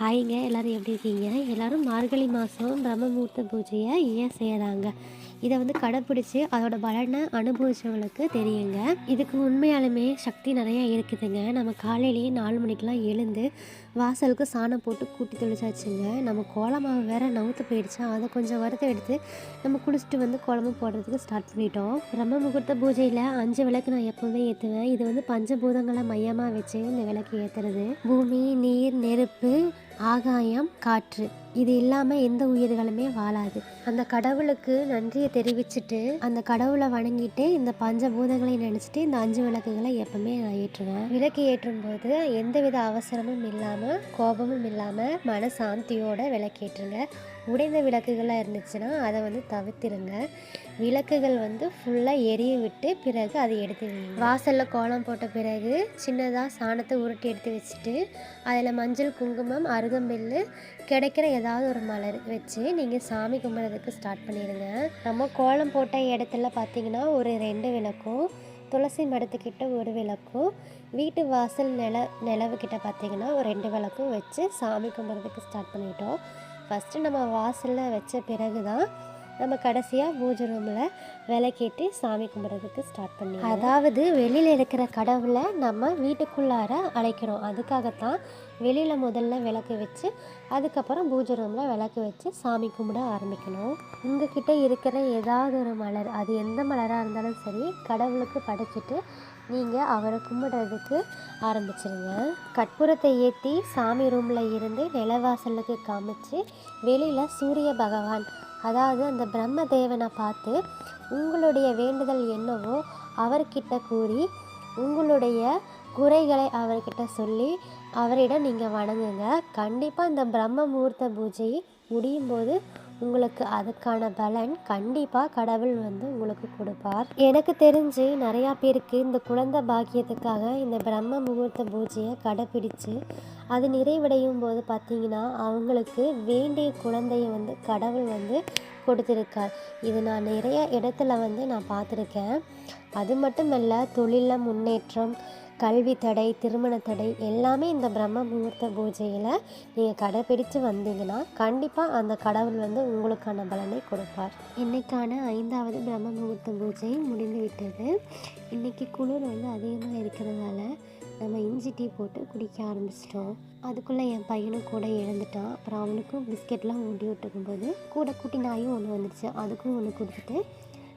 ஹாய்ங்க எல்லோரும் எப்படி இருக்கீங்க? எல்லோரும் மார்கழி மாதம் பிரம்மமூர்த்த பூஜையை ஏன் செய்கிறாங்க இதை வந்து கடைப்பிடிச்சி அதோட பலனை அனுபவிச்சவங்களுக்கு தெரியுங்க. இதுக்கு உண்மையாலுமே சக்தி நிறையா இருக்குதுங்க. நம்ம காலையிலேயே நாலு மணிக்கெலாம் எழுந்து வாசலுக்கு சாணம் போட்டு கூட்டி தெளிச்சாச்சுங்க. நம்ம கோலமாவை வேற நவுத்து போயிடுச்சா? அதை கொஞ்சம் வறுத்து எடுத்து நம்ம குளிச்சுட்டு வந்து குழம்பு போடுறதுக்கு ஸ்டார்ட் பண்ணிட்டோம். பிரம்ம முகூர்த்த பூஜையில் அஞ்சு விளக்கு நான் எப்போவுமே ஏற்றுவேன் இது வந்து பஞ்சபூதங்களை மையமாக வச்சு இந்த விளக்கு ஏற்றுறது பூமி நீர் நெருப்பு ஆகாயம் காற்று. இது இல்லாமல் எந்த உயிர்களுமே வாழாது. அந்த கடவுளுக்கு நன்றியை தெரிவிச்சுட்டு அந்த கடவுளை வணங்கிட்டு இந்த பஞ்சபூதங்களை நினச்சிட்டு இந்த அஞ்சு விளக்குகளை எப்பவுமே நான் ஏற்றுவேன். விளக்கு ஏற்றும் போது எந்தவித அவசரமும் இல்லாமல் கோபமும் இல்லாமல் மன சாந்தியோட விளக்கேற்றுங்க உடைந்த விளக்குகளாக இருந்துச்சுன்னா அதை வந்து தவிர்த்திருங்க. விளக்குகள் வந்து ஃபுல்லாக எரிய விட்டு பிறகு அதை எடுத்து வைங்க வாசலில் கோலம் போட்ட பிறகு சின்னதாக சாணத்தை உருட்டி எடுத்து வச்சுட்டு அதில் மஞ்சள் குங்குமம் அருகம்பில்லு கிடைக்கிற ஏதாவது ஒரு மலர் வச்சு நீங்கள் சாமி கும்பிட்றதுக்கு ஸ்டார்ட் பண்ணிடுங்க. நம்ம கோலம் போட்ட இடத்துல பார்த்தீங்கன்னா ஒரு ரெண்டு விளக்கும் துளசி மடத்துக்கிட்ட ஒரு விளக்கும் வீட்டு வாசல் நில நிலவுக்கிட்ட பார்த்தீங்கன்னா ஒரு ரெண்டு விளக்கும் வச்சு சாமி கும்பிட்றதுக்கு ஸ்டார்ட் பண்ணிட்டோம். ஃபஸ்ட்டு நம்ம வாசலில் வச்ச பிறகு தான் நம்ம கடைசியாக பூஜை ரூமில் விளக்கேட்டு சாமி கும்பிட்றதுக்கு ஸ்டார்ட் பண்ணி அதாவது வெளியில் இருக்கிற கடவுளை நம்ம வீட்டுக்குள்ளார அழைக்கிறோம் அதுக்காகத்தான் வெளியில் முதல்ல விளக்கு வச்சு அதுக்கப்புறம் பூஜை ரூமில் விளக்கு வச்சு சாமி கும்பிட ஆரம்பிக்கணும். உங்ககிட்ட இருக்கிற ஏதாவது ஒரு மலர் அது எந்த மலராக இருந்தாலும் சரி கடவுளுக்கு படைச்சிட்டு நீங்கள் அவரை கும்பிடுறதுக்கு ஆரம்பிச்சிருங்க. கற்பூரத்தை ஏற்றி சாமி ரூமில் இருந்து நிலவாசலுக்கு காமிச்சு வெளியில் சூரிய பகவான் அதாவது அந்த பிரம்ம தேவனை பார்த்து உங்களுடைய வேண்டுதல் என்னவோ அவர்கிட்ட கூறி உங்களுடைய குறைகளை அவர்கிட்ட சொல்லி அவரிடம் நீங்கள் வணங்குங்க. கண்டிப்பாக இந்த பிரம்ம முகூர்த்த பூஜை முடியும் போது உங்களுக்கு அதுக்கான பலன் கண்டிப்பாக கடவுள் வந்து உங்களுக்கு கொடுப்பார். எனக்கு தெரிஞ்சு நிறையா பேருக்கு இந்த குழந்தை பாக்கியத்துக்காக இந்த பிரம்ம முகூர்த்த பூஜையை கடைப்பிடிச்சு அது நிறைவடையும் போது பார்த்தீங்கன்னா அவங்களுக்கு வேண்டிய குழந்தைய வந்து கடவுள் வந்து கொடுத்துருக்கார். இது நான் நிறைய இடத்துல வந்து நான் பார்த்துருக்கேன். அது மட்டும் இல்லை தொழிலில் முன்னேற்றம் கல்வி தடை திருமண தடை எல்லாமே இந்த பிரம்ம முகூர்த்த பூஜையில் நீங்கள் கடைப்பிடித்து வந்தீங்கன்னா கண்டிப்பாக அந்த கடவுள் வந்து உங்களுக்கான பலனை கொடுப்பார். இன்றைக்கான ஐந்தாவது பிரம்ம முகூர்த்த பூஜை முடிந்து விட்டது இன்றைக்கி குளிர் வந்து அதிகமாக இருக்கிறதால நம்ம இஞ்சி டீ போட்டு குடிக்க ஆரம்பிச்சிட்டோம். அதுக்குள்ளே என் பையனும் கூட இழந்துட்டான் அப்புறம் அவனுக்கும் பிஸ்கெட்லாம் ஊட்டி விட்டுருக்கும்போது கூட குட்டி நாயும் ஒன்று வந்துடுச்சு அதுக்கும் ஒன்று கொடுத்துட்டு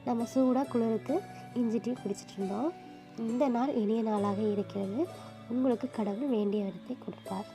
நம்ம சூடாக குளிருக்கு இஞ்சி டீ குடிச்சிட்டு இருந்தோம். இந்த நாள் இனிய நாளாக இருக்கிறது. உங்களுக்கு கடவுள் வேண்டிய இடத்தை கொடுப்பார்.